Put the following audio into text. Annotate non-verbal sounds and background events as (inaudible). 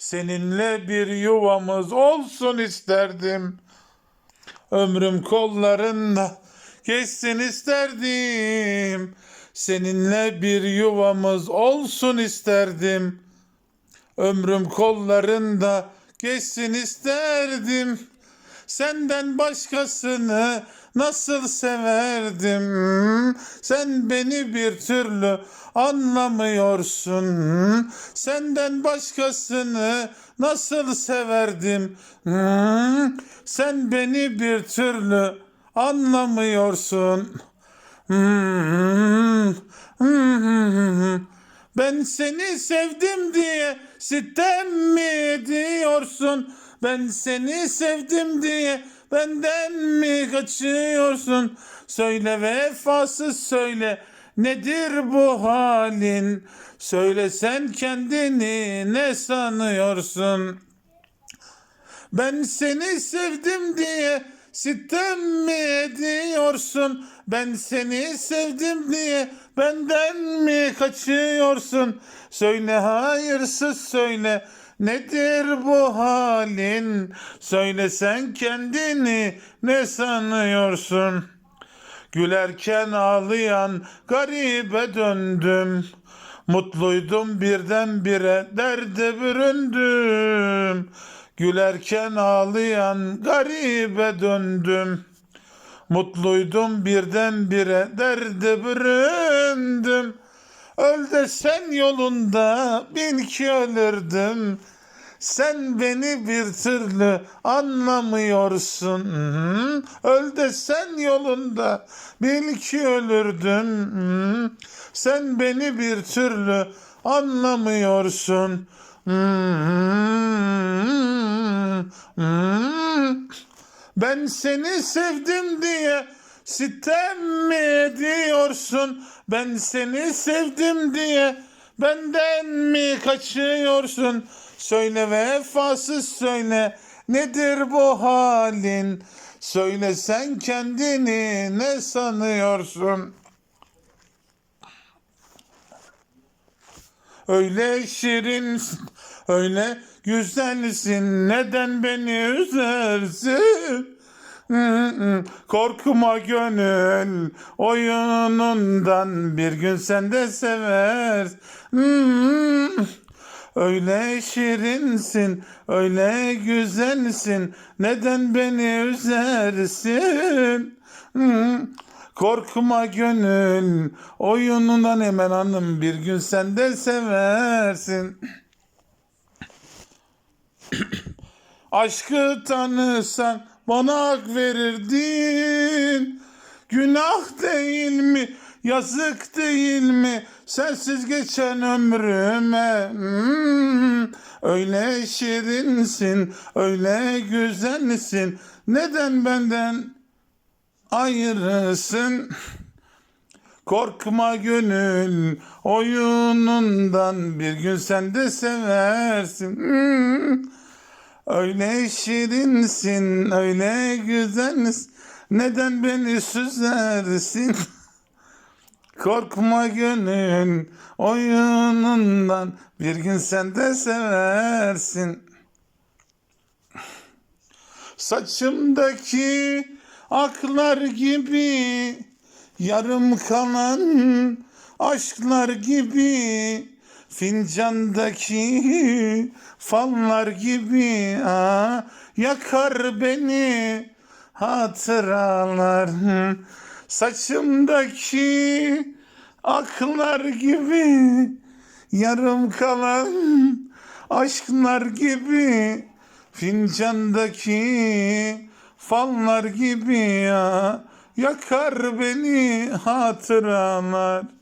Seninle bir yuvamız olsun isterdim. Ömrüm kollarında geçsin isterdim. Seninle bir yuvamız olsun isterdim. Ömrüm kollarında geçsin isterdim. Senden başkasını nasıl severdim? Sen beni bir türlü anlamıyorsun. Senden başkasını nasıl severdim? Sen beni bir türlü anlamıyorsun. Ben seni sevdim diye sitem mi ediyorsun? Ben seni sevdim diye benden mi kaçıyorsun? Söyle vefasız söyle nedir bu halin? Söyle sen kendini ne sanıyorsun? Ben seni sevdim diye sitem mi ediyorsun? Ben seni sevdim diye benden mi kaçıyorsun? Söyle hayırsız söyle nedir bu halin? Söyle sen kendini ne sanıyorsun? Gülerken ağlayan garibe döndüm. Mutluydum birdenbire derde büründüm. Gülerken ağlayan garibe döndüm. Mutluydum birdenbire derde büründüm. Öl desen yolunda bin ki ölürdüm. Sen beni bir türlü anlamıyorsun. Öl desen yolunda bil ki ölürdüm. Sen beni bir türlü anlamıyorsun. Ben seni sevdim diye sitem mi ediyorsun? Ben seni sevdim diye benden mi kaçıyorsun? Söyle vefasız söyle nedir bu halin? Söyle sen kendini ne sanıyorsun? Öyle şirinsin, öyle güzelsin. Neden beni üzersin? Korkma gönül oyunundan bir gün sen de sever. Öyle şirinsin, öyle güzelsin. Neden beni üzersin? Korkma gönül oyunundan hemen hanım bir gün sen de seversin. Aşkı tanısan bana hak verirdin. Günah değil mi? Yazık değil mi? Sensiz geçen ömrüme. Hmm, öyle şirinsin, öyle güzelsin. Neden benden ayrısın? Korkma gönül oyunundan bir gün sen de seversin. Hmm. Öyle şirinsin, öyle güzelsin. Neden beni süzersin? (laughs) Korkma gönül oyunundan bir gün sen de seversin. Saçımdaki aklar gibi yarım kalan aşklar gibi fincandaki fallar gibi aa, yakar beni hatıralar. Saçımdaki aklar gibi yarım kalan aşklar gibi fincandaki fallar gibi ya yakar beni hatıralar